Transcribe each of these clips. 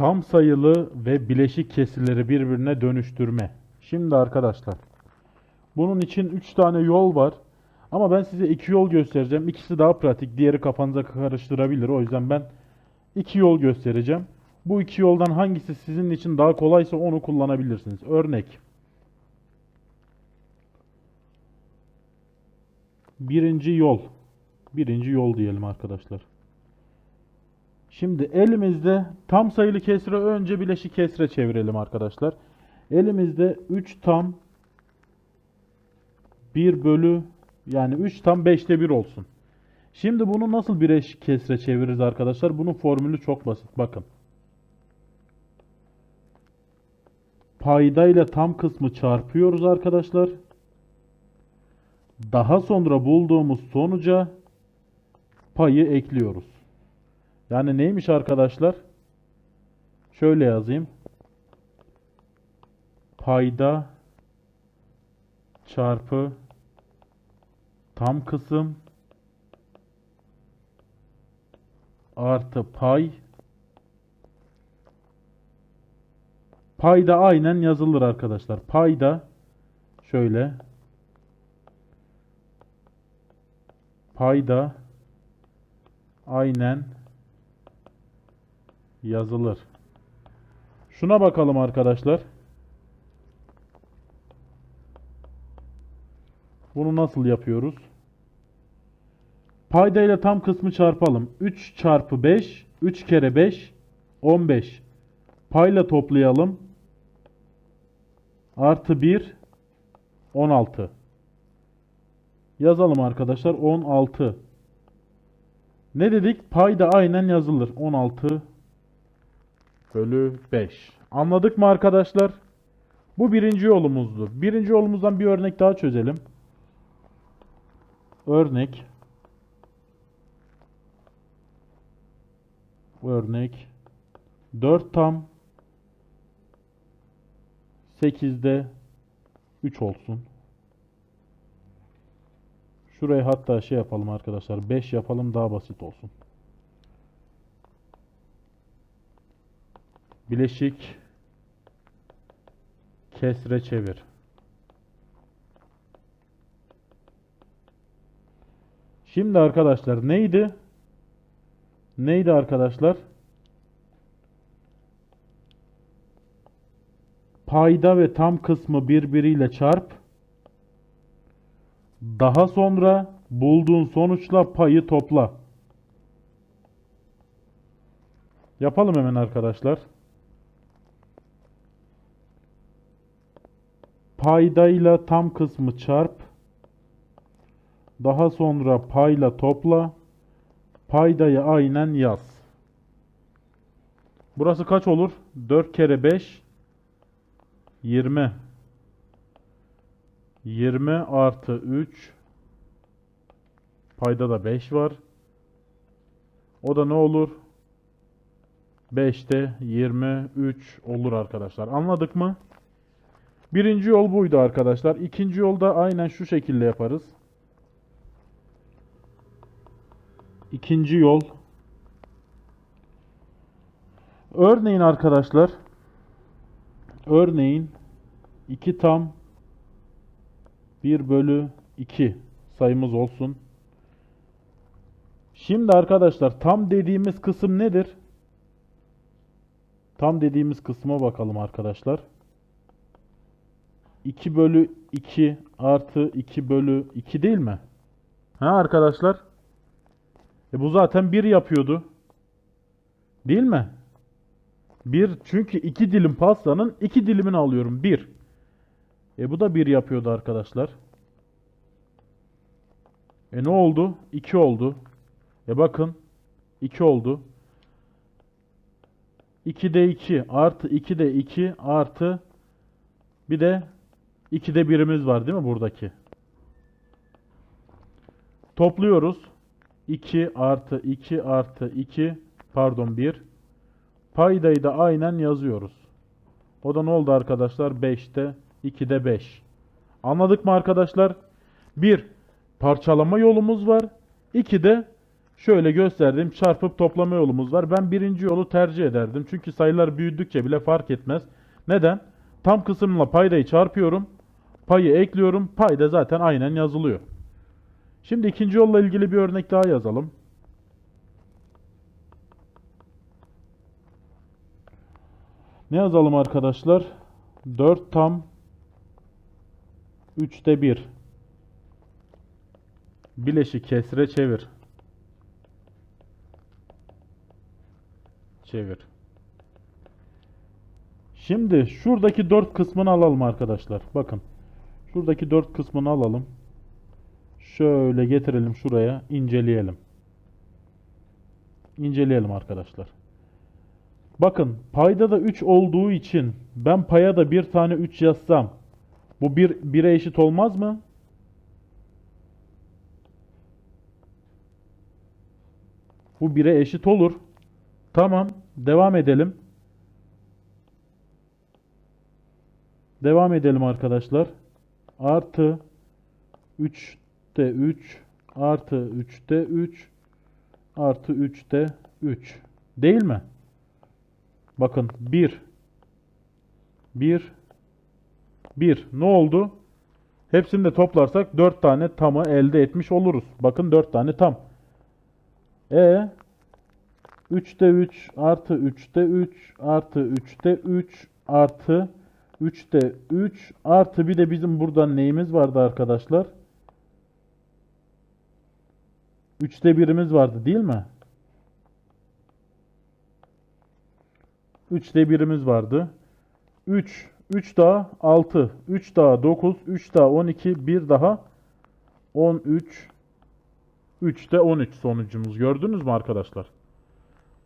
tam sayılı ve bileşik kesirleri birbirine dönüştürme. Şimdi arkadaşlar bunun için 3 tane yol var. Ama ben size iki yol göstereceğim. İkisi daha pratik. Diğeri kafanıza karıştırabilir. O yüzden ben iki yol göstereceğim. Bu iki yoldan hangisi sizin için daha kolaysa onu kullanabilirsiniz. Örnek. Birinci yol. Birinci yol diyelim arkadaşlar. Şimdi elimizde tam sayılı kesre önce bileşik kesre çevirelim arkadaşlar. Elimizde 3 tam 1 bölü yani 3 tam 5'te 1 olsun. Şimdi bunu nasıl bileşik kesre çeviririz arkadaşlar? Bunun formülü çok basit. Bakın. Payda ile tam kısmı çarpıyoruz arkadaşlar. Daha sonra bulduğumuz sonuca payı ekliyoruz. Yani neymiş arkadaşlar? Şöyle yazayım. Payda çarpı tam kısım artı pay payda aynen yazılır arkadaşlar. Payda şöyle payda aynen yazılır. Şuna bakalım arkadaşlar. Bunu nasıl yapıyoruz? Payda ile tam kısmı çarpalım. 3 çarpı 5, 3 kere 5, 15. Payla toplayalım. Artı 1, 16. Yazalım arkadaşlar. 16. Ne dedik? Payda aynen yazılır. 16 bölü 5. Anladık mı arkadaşlar? Bu birinci yolumuzdu. Birinci yolumuzdan bir örnek daha çözelim. Örnek. Örnek. 4 tam 8'de 3 olsun. Şurayı hatta şey yapalım arkadaşlar. 5 yapalım daha basit olsun. Bileşik kesre çevir. Şimdi arkadaşlar neydi? Neydi arkadaşlar? Payda ve tam kısmı birbiriyle çarp. Daha sonra bulduğun sonuçla payı topla. Yapalım hemen arkadaşlar. Paydayla tam kısmı çarp. Daha sonra payla topla. Paydayı aynen yaz. Burası kaç olur? 4 kere 5 20. 20 artı 3 payda da 5 var. O da ne olur? 5'te 23 olur arkadaşlar. Anladık mı? Birinci yol buydu arkadaşlar. İkinci yolda aynen şu şekilde yaparız. İkinci yol. Örneğin arkadaşlar. Örneğin 2 tam 1 bölü 2 sayımız olsun. Şimdi arkadaşlar tam dediğimiz kısım nedir? Tam dediğimiz kısma bakalım arkadaşlar. 2 bölü 2 artı 2 bölü 2 değil mi? Ha arkadaşlar? E bu zaten 1 yapıyordu. Değil mi? 1 çünkü 2 dilim pastanın 2 dilimini alıyorum. 1. E bu da 1 yapıyordu arkadaşlar. E ne oldu? 2 oldu. E bakın 2 oldu. 2'de 2 artı 2'de 2 artı bir de 2'de 1'imiz var değil mi buradaki? Topluyoruz. 2 artı 2 artı 2 pardon 1. Paydayı da aynen yazıyoruz. O da ne oldu arkadaşlar? 5'te 2'de 5. Anladık mı arkadaşlar? 1. Parçalama yolumuz var. 2 de şöyle gösterdiğim çarpıp toplama yolumuz var. Ben birinci yolu tercih ederdim. Çünkü sayılar büyüdükçe bile fark etmez. Neden? Tam kısımla paydayı çarpıyorum. Payı ekliyorum. Payda zaten aynen yazılıyor. Şimdi ikinci yolla ilgili bir örnek daha yazalım. Ne yazalım arkadaşlar? 4 tam 3'te 1. Bileşi kesre çevir. Çevir. Şimdi şuradaki 4 kısmını alalım arkadaşlar. Bakın. Şuradaki 4 kısmını alalım. Şöyle getirelim şuraya. inceleyelim. İnceleyelim arkadaşlar. Bakın payda da 3 olduğu için ben paya da bir tane 3 yazsam bu 1 1'e eşit olmaz mı? Bu 1'e eşit olur. Tamam. Devam edelim. Devam edelim arkadaşlar. Artı 3'te 3 artı 3'te 3 artı 3'te 3. Değil mi? Bakın 1 1 1 ne oldu? Hepsini de toplarsak 4 tane tamı elde etmiş oluruz. Bakın 4 tane tam. E 3'te 3 artı 3'te 3 artı 3'te 3 artı 3'te 3 artı bir de bizim burada neyimiz vardı arkadaşlar? 3'te 1'imiz vardı değil mi? 3'te 1'imiz vardı. 3 3 daha 6 3 daha 9 3 daha 12 1 daha 13 3'te 13 sonucumuz. Gördünüz mü arkadaşlar?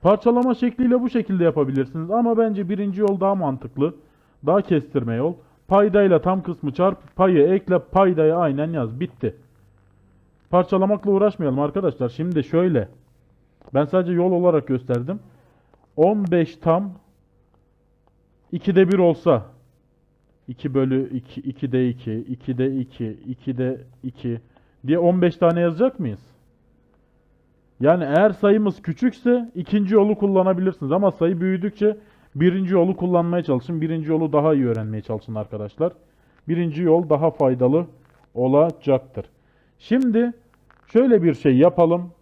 Parçalama şekliyle bu şekilde yapabilirsiniz ama bence birinci yol daha mantıklı. Daha kestirme yol. Paydayla tam kısmı çarp, payı ekle, paydayı aynen yaz. Bitti. Parçalamakla uğraşmayalım arkadaşlar. Şimdi şöyle. Ben sadece yol olarak gösterdim. 15 tam 2'de 1 olsa 2 bölü 2, 2'de 2, 2'de 2, 2'de 2 diye 15 tane yazacak mıyız? Yani eğer sayımız küçükse ikinci yolu kullanabilirsiniz ama sayı büyüdükçe birinci yolu kullanmaya çalışın. Birinci yolu daha iyi öğrenmeye çalışın arkadaşlar. Birinci yol daha faydalı olacaktır. Şimdi şöyle bir şey yapalım.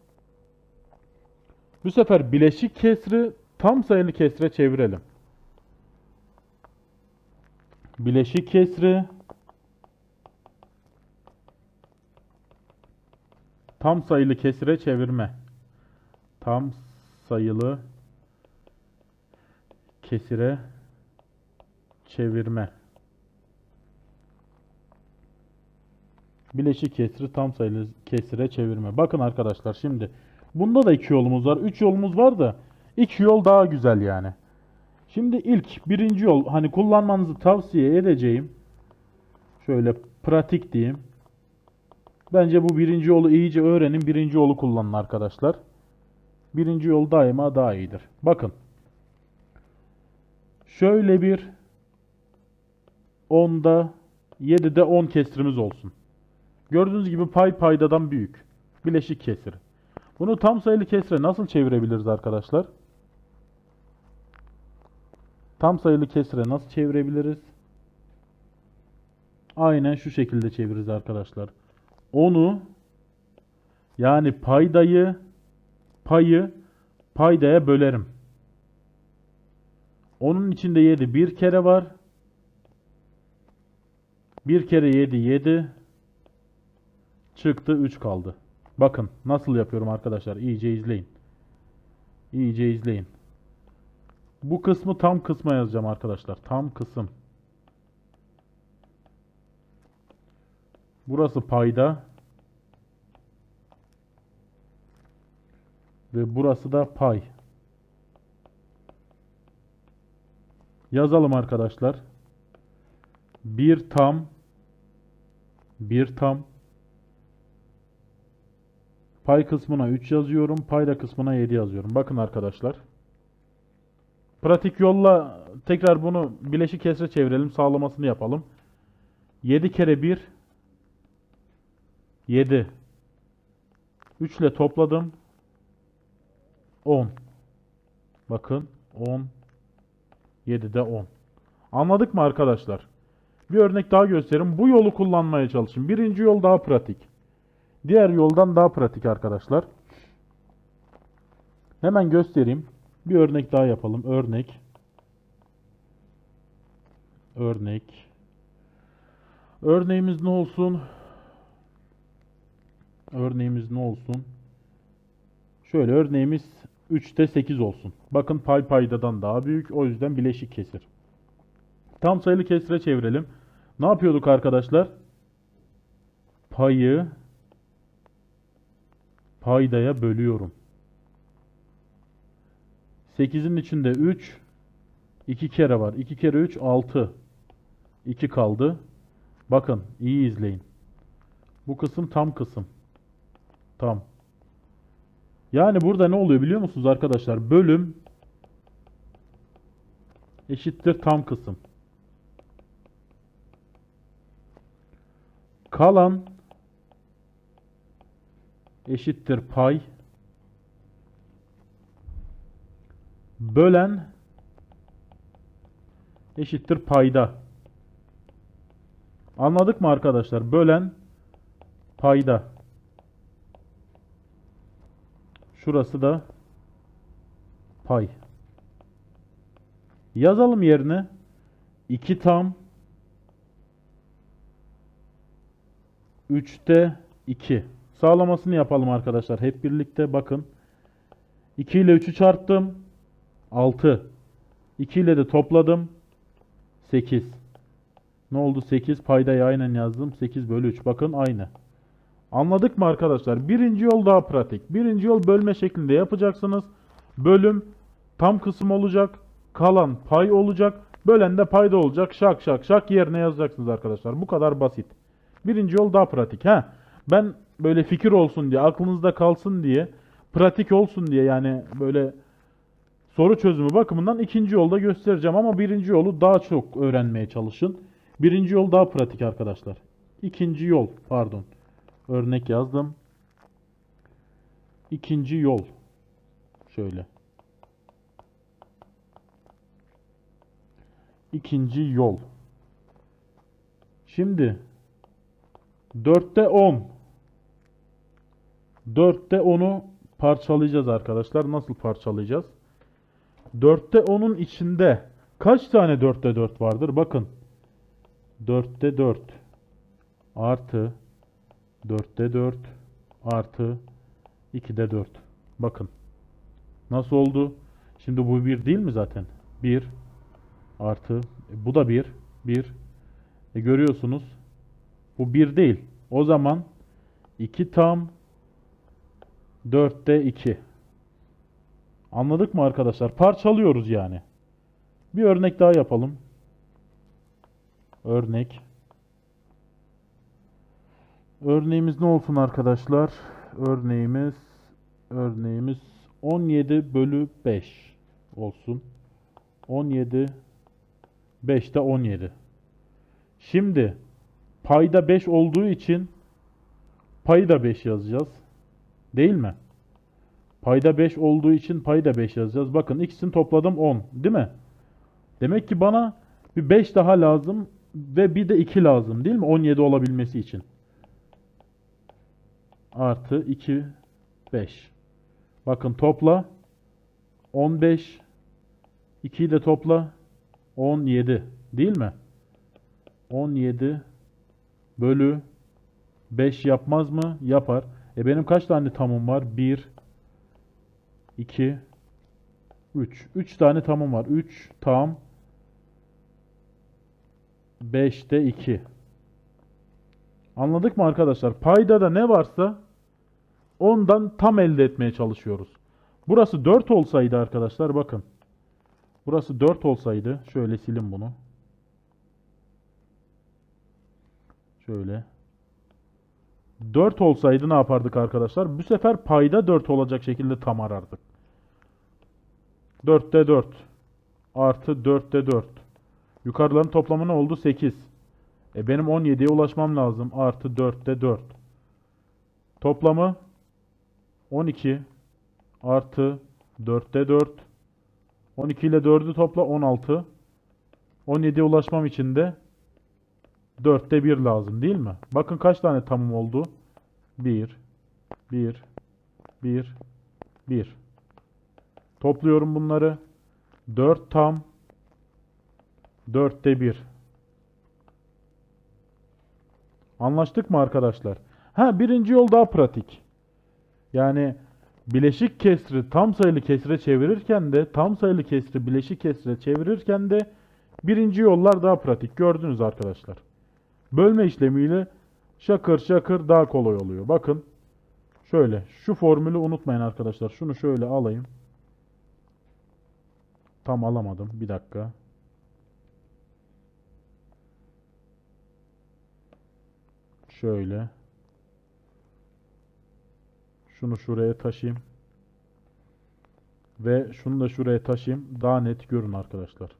Bu sefer bileşik kesri tam sayılı kesre çevirelim. Bileşik kesri tam sayılı kesire çevirme. Tam sayılı kesire çevirme. Bileşik kesri tam sayılı kesire çevirme. Bakın arkadaşlar şimdi bunda da iki yolumuz var. Üç yolumuz var da iki yol daha güzel yani. Şimdi ilk birinci yol hani kullanmanızı tavsiye edeceğim. Şöyle pratik diyeyim. Bence bu birinci yolu iyice öğrenin. Birinci yolu kullanın arkadaşlar. Birinci yol daima daha iyidir. Bakın. Şöyle bir 10'da 7'de 10 kesrimiz olsun. Gördüğünüz gibi pay paydadan büyük. Bileşik kesir. Bunu tam sayılı kesre nasıl çevirebiliriz arkadaşlar? Tam sayılı kesre nasıl çevirebiliriz? Aynen şu şekilde çeviririz arkadaşlar. Onu yani paydayı payı paydaya bölerim. Onun içinde 7 bir kere var. Bir kere 7 7 çıktı 3 kaldı. Bakın nasıl yapıyorum arkadaşlar. İyice izleyin. İyice izleyin. Bu kısmı tam kısma yazacağım arkadaşlar. Tam kısım. Burası payda. Ve burası da pay. Yazalım arkadaşlar. Bir tam bir tam pay kısmına 3 yazıyorum. Payda kısmına 7 yazıyorum. Bakın arkadaşlar. Pratik yolla tekrar bunu bileşik kesre çevirelim. Sağlamasını yapalım. 7 kere 1 7 3 ile topladım. 10. Bakın 10 7'de 10. Anladık mı arkadaşlar? Bir örnek daha göstereyim. Bu yolu kullanmaya çalışın. Birinci yol daha pratik. Diğer yoldan daha pratik arkadaşlar. Hemen göstereyim. Bir örnek daha yapalım. Örnek. Örnek. Örneğimiz ne olsun? Örneğimiz ne olsun? Şöyle örneğimiz 3'te 8 olsun. Bakın pay paydadan daha büyük. O yüzden bileşik kesir. Tam sayılı kesire çevirelim. Ne yapıyorduk arkadaşlar? Payı paydaya bölüyorum. 8'in içinde 3 2 kere var. 2 kere 3 6. 2 kaldı. Bakın iyi izleyin. Bu kısım tam kısım. Tam. Yani burada ne oluyor biliyor musunuz arkadaşlar? Bölüm eşittir tam kısım. Kalan eşittir pay. Bölen eşittir payda. Anladık mı arkadaşlar? Bölen payda. Şurası da pay. Yazalım yerine 2 tam 3'te 2. Sağlamasını yapalım arkadaşlar. Hep birlikte bakın. 2 ile 3'ü çarptım. 6. 2 ile de topladım. 8. Ne oldu 8? Paydayı aynen yazdım. 8 bölü 3. Bakın aynı. Anladık mı arkadaşlar? Birinci yol daha pratik. Birinci yol bölme şeklinde yapacaksınız. Bölüm tam kısım olacak. Kalan pay olacak. Bölen de payda olacak. Şak şak şak yerine yazacaksınız arkadaşlar. Bu kadar basit. Birinci yol daha pratik. Ha, ben böyle fikir olsun diye, aklınızda kalsın diye, pratik olsun diye yani böyle soru çözümü bakımından ikinci yolda göstereceğim ama birinci yolu daha çok öğrenmeye çalışın. Birinci yol daha pratik arkadaşlar. İkinci yol, pardon. Örnek yazdım. İkinci yol. Şöyle. İkinci yol. Şimdi 4'te 10. 4'te 10'u parçalayacağız arkadaşlar. Nasıl parçalayacağız? 4'te 10'un içinde kaç tane 4'te 4 vardır? Bakın. 4'te 4 artı 4'te 4 artı 2'de 4. Bakın. Nasıl oldu? Şimdi bu 1 değil mi zaten? 1 artı e, bu da 1 1 e görüyorsunuz. Bu 1 değil. O zaman 2 tam 4'te 2. Anladık mı arkadaşlar? Parçalıyoruz yani. Bir örnek daha yapalım. Örnek. Örneğimiz ne olsun arkadaşlar? Örneğimiz örneğimiz 17 bölü 5 olsun. 17 5'te 17. Şimdi payda 5 olduğu için payı da 5 yazacağız. Değil mi? Payda 5 olduğu için payı da 5 yazacağız. Bakın ikisini topladım 10. Değil mi? Demek ki bana bir 5 daha lazım ve bir de 2 lazım. Değil mi? 17 olabilmesi için. Artı 2 5. Bakın topla 15 2'yi de topla 17. Değil mi? 17 bölü 5 yapmaz mı? Yapar. E benim kaç tane tamım var? 1 2 3. 3 tane tamım var. 3 tam 5'te 2. Anladık mı arkadaşlar? Payda da ne varsa ondan tam elde etmeye çalışıyoruz. Burası 4 olsaydı arkadaşlar bakın. Burası 4 olsaydı şöyle silin bunu. Şöyle. 4 olsaydı ne yapardık arkadaşlar? Bu sefer payda 4 olacak şekilde tam arardık. 4'te 4 artı 4'te 4. Yukarıların toplamı ne oldu? 8. E benim 17'ye ulaşmam lazım. Artı 4'te 4. Toplamı 12 artı 4'te 4. 12 ile 4'ü topla 16. 17'ye ulaşmam için de 4'te 1 lazım değil mi? Bakın kaç tane tamım oldu? 1 1 1 1 Topluyorum bunları. 4 tam 4'te 1 Anlaştık mı arkadaşlar? Ha birinci yol daha pratik. Yani bileşik kesri tam sayılı kesre çevirirken de tam sayılı kesri bileşik kesre çevirirken de birinci yollar daha pratik. Gördünüz arkadaşlar. Bölme işlemiyle şakır şakır daha kolay oluyor. Bakın şöyle şu formülü unutmayın arkadaşlar. Şunu şöyle alayım. Tam alamadım. Bir dakika. Şöyle. Şunu şuraya taşıyayım. Ve şunu da şuraya taşıyayım. Daha net görün arkadaşlar.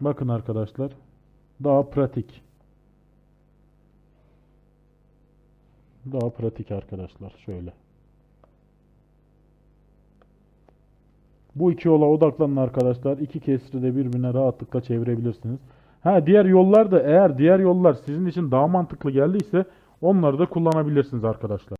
Bakın arkadaşlar. Daha pratik. Daha pratik arkadaşlar. Şöyle. Bu iki yola odaklanın arkadaşlar. İki kesri de birbirine rahatlıkla çevirebilirsiniz. Ha diğer yollar da eğer diğer yollar sizin için daha mantıklı geldiyse onları da kullanabilirsiniz arkadaşlar.